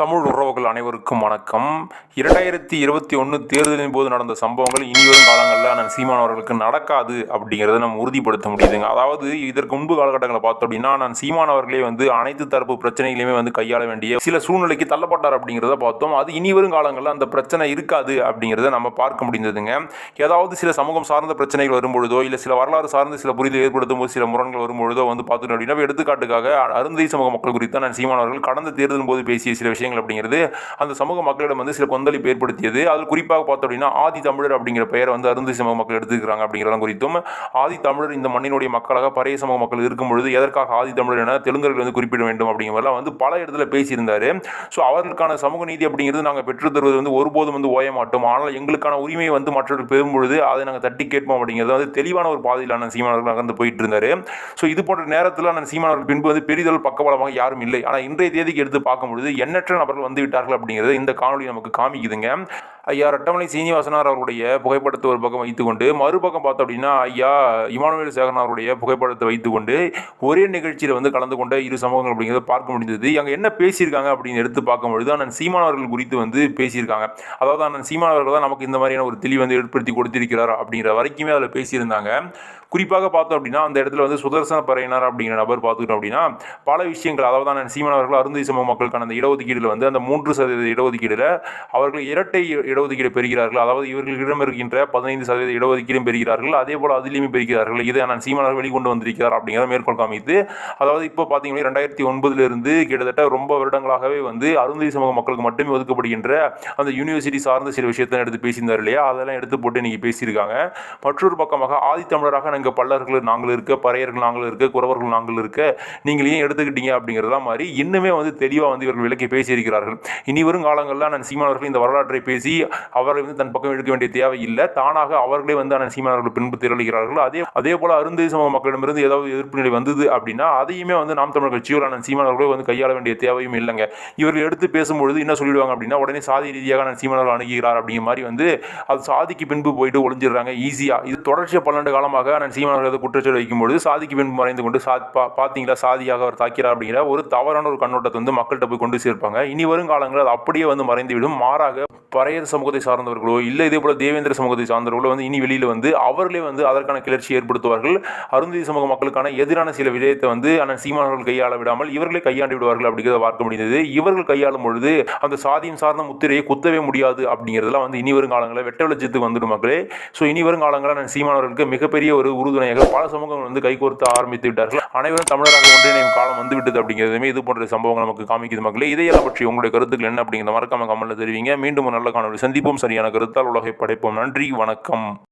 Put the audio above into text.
தமிழ் உறவுகள் அனைவருக்கும் வணக்கம். இரண்டாயிரத்தி இருபத்தி ஒன்று தேர்தலின் போது நடந்த சம்பவங்கள் இனிவரும் காலங்களில் நான் சீமான் அவர்களுக்கு நடக்காது அப்படிங்கிறத நம்ம உறுதிப்படுத்த முடியுதுங்க. அதாவது இதற்கு முன்பு காலகட்டங்களை பார்த்தோம் அப்படின்னா நான் சீமான் அவர்களே வந்து அனைத்து தரப்பு பிரச்சனைகளையுமே வந்து கையாள வேண்டிய சில சூழ்நிலைக்கு தள்ளப்பட்டார் அப்படிங்கிறத பார்த்தோம். அது இனிவரும் காலங்களில் அந்த பிரச்சனை இருக்காது அப்படிங்கிறத நம்ம பார்க்க முடிந்ததுங்க. ஏதாவது சில சமூகம் சார்ந்த பிரச்சனைகள் வரும்பொழுதோ இல்லை சில வரலாறு சார்ந்த சில புரிதல் ஏற்படுத்தும் போது சில முரண்கள் வரும்பொழுதோ வந்து பார்த்துட்டோம் அப்படின்னா எடுத்துக்காட்டுக்காக அருந்தை சமூக மக்கள் குறித்து நான் சீமான் அவர்கள் கடந்த தேர்தலின் போது பேசிய சில விஷயங்கள் அப்படிங்கிறது அந்த சமூக மக்களிடம் வந்து சில கொந்தளிப்பு ஏற்படுத்தியது. அது குறிப்பாக பார்த்தோம் அப்படின்னா ஆதி தமிழர் அப்படிங்கிற பெயரை வந்து அருந்து சமூக மக்கள் எடுத்துக்கிறாங்க அப்படிங்கிறத குறித்தும் ஆதி தமிழர் இந்த மண்ணினுடைய மக்களாக பழைய சமூக மக்கள் இருக்கும் பொழுது எதற்காக ஆதி தமிழர் என தெலுங்கர்கள் வந்து குறிப்பிட வேண்டும் அப்படிங்கிறதெல்லாம் வந்து பல இடத்துல பேசியிருந்தார். ஸோ அவர்களுக்கான சமூக நீதி அப்படிங்கிறது நாங்கள் பெற்று தருவது வந்து ஒருபோதும் வந்து ஓய மாட்டோம். ஆனால் எங்களுக்கான உரிமையை வந்து மற்றவர்கள் பெறும் பொழுது அதை நாங்கள் தட்டி கேட்போம் அப்படிங்கிறது வந்து தெளிவான ஒரு பாதையிலான சீமானவர்கள் நகர்ந்து போயிட்டு இருந்தார் ஸோ இது போன்ற நேரத்தில் அந்த சீமானவர்கள் பின்பு வந்து பெரிதல் பக்கபலமாக யாரும் இல்லை. ஆனால் இன்றைய தேதிக்கு எடுத்து பார்க்கும் பொழுது எண்ணற்ற நபர்கள் வந்து விட்டார்கள் அப்படிங்கிறது இந்த காணொலி நமக்கு காமிக்குதுங்க. ஐயா ரட்டமலை சீனிவாசனார் அவருடைய புகைப்படத்தை ஒரு பக்கம் வைத்துக்கொண்டு மறுபக்கம் பார்த்தோம் அப்படின்னா ஐயா இமானுவேல் சேகரன் அவருடைய புகைப்படத்தை வைத்துக்கொண்டு ஒரே நிகழ்ச்சியில் வந்து கலந்து கொண்ட இரு சமூகங்கள் அப்படிங்கிறத பார்க்க முடிந்தது. அங்கே என்ன பேசியிருக்காங்க அப்படின்னு எடுத்து பார்க்கும் பொழுது அண்ணன் சீமான் அவர்கள் குறித்து வந்து பேசியிருக்காங்க. அதாவது அண்ணன் சீமான் அவர்கள் தான் நமக்கு இந்த மாதிரியான ஒரு தெளிவு வந்து ஏற்படுத்தி கொடுத்திருக்கிறார் அப்படிங்கிற வரைக்குமே அதில் பேசியிருந்தாங்க. குறிப்பாக பார்த்தோம் அப்படின்னா அந்த இடத்துல வந்து சுதர்சன பறையினர் அப்படிங்கிற நபர் பார்த்துக்கிட்டோம் அப்படின்னா பல விஷயங்கள் அதாவது தான் சீமான் அவர்கள் அருந்தி சமூக மக்களுக்கான அந்த இடஒதுக்கீடுல வந்து அந்த மூன்று சதவீத இடஒதுக்கீடுல அவர்கள் இரட்டை இடஒதுக்கீடு பெறுகிறார்கள். அதாவது இவர்களிடம் இருக்கின்ற பதினைந்து சதவீத இடஒதுக்கீடும் பெறுகிறார்கள். அதே போல் அதிலையுமே பெறுகிறார்கள். இதை நான் சீமானர் வெளிக்கொண்டு வந்திருக்கிறார் அப்படிங்கிறத மேற்கொள் காமித்து அதாவது இப்போ பார்த்தீங்கன்னா ரெண்டாயிரத்தி ஒன்பதுலேருந்து கிட்டத்தட்ட ரொம்ப வருடங்களாகவே வந்து அருந்தி சமூக மக்களுக்கு மட்டுமே ஒதுக்கப்படுகின்ற அந்த யூனிவர்சிட்டி சார்ந்த சில விஷயத்தை எடுத்து பேசியிருந்தார் இல்லையா? அதெல்லாம் எடுத்து போட்டு இன்னைக்கு பேசியிருக்காங்க. மற்றொரு பக்கமாக ஆதித்தமிழராக இங்கே பல்லர்கள் நாங்கள் இருக்க பறையர்கள் நாங்கள் இருக்க குறவர்கள் நாங்கள் இருக்க நீங்கள் ஏன் எடுத்துக்கிட்டீங்க அப்படிங்கிறதா மாதிரி இன்னுமே வந்து தெளிவாக வந்து இவர்கள் விளக்கி பேசியிருக்கிறார்கள். இனி வரும் காலங்களில் அந்த சீமானவர்கள் இந்த வரலாற்றை பேசி அவர்களை வந்து தன் பக்கம் எடுக்க வேண்டிய தேவை இல்லை. தானாக அவர்களே வந்து அண்ணன் சீமானவர்கள் பின்பு திரளுகிறார்கள். அதே அதே போல் அருந்ததி சமூக மக்களிடமிருந்து ஏதாவது எதிர்ப்பு நிலை வந்தது அப்படின்னா அதையுமே வந்து நாம் தமிழர் கட்சியோர் அண்ணன் சீமானவர்களே வந்து கையாள வேண்டிய தேவையும் இல்லைங்க. இவர்கள் எடுத்து பேசும்பொழுது என்ன சொல்லிடுவாங்க அப்படின்னா உடனே சாதி ரீதியாக நான் சீமானவர்கள் அணுகிறார் அப்படிங்கிற மாதிரி வந்து அது சாதிக்கு பின்பு போயிட்டு ஒளிஞ்சிடுறாங்க ஈஸியாக இது தொடர்ச்சியாக பன்னெண்டு காலமாக நான் சீமானவர்கள் குற்றச்சாட்டு வைக்கும்பொழுது சாதிக்கு பின் மறைந்து கொண்டு சா பா பார்த்தீங்களா சாதியாக அவர் தாக்கிறார் அப்படிங்கிற ஒரு தவறான ஒரு கண்ணோட்டத்தை வந்து மக்கள்கிட்ட போய் கொண்டு சேர்ப்பாங்க. இனி வரும் காலங்களில் அது அப்படியே வந்து மறைந்துவிடும். மாறாக பறையர் சமூகத்தை சார்ந்தவர்களோ இல்லை இதே போல தேவேந்திர சமூகத்தை சார்ந்தவர்களோ வந்து இனி வெளியில் வந்து அவர்களே வந்து அதற்கான கிளர்ச்சி ஏற்படுத்துவார்கள். அருந்ததி சமூக மக்களுக்கான எதிரான சில விடயத்தை வந்து அண்ணன் சீமானவர்கள் கையாள விடாமல் இவர்களே கையாண்டு விடுவார்கள் அப்படிங்கிறத பார்க்க முடிந்தது. இவர்கள் கையாளும் பொழுது அந்த சாதியம் சார்ந்த முத்திரையை குத்தவே முடியாது அப்படிங்கிறதுலாம் வந்து இனி வரும் காலங்களில் வெட்ட வெளிச்சத்துக்கு வந்துடும் மக்களே. ஸோ இனி வரும் காலங்களில் நான் சீமானவர்களுக்கு மிகப்பெரிய ஒரு உறுதுணையாக பல சமூகங்கள் வந்து கைகோர்த்து ஆரம்பித்து விட்டார்கள். அனைவரும் தமிழராக ஒன்றிணையும் காலம் வந்து விட்டது அப்படிங்கிறதுமே இது போன்ற சம்பவங்கள் நமக்கு காமிக்குது மக்களே. இதையெல்லாம் பற்றி உங்களுடைய கருத்துக்கள் என்ன அப்படிங்கிற மறக்காம கமலில் தெரிவிங்க. மீண்டும் ஒரு நல்ல காணொலி சந்திப்போம். சரியான கருத்தால் உலகை படைப்போம். நன்றி. வணக்கம்.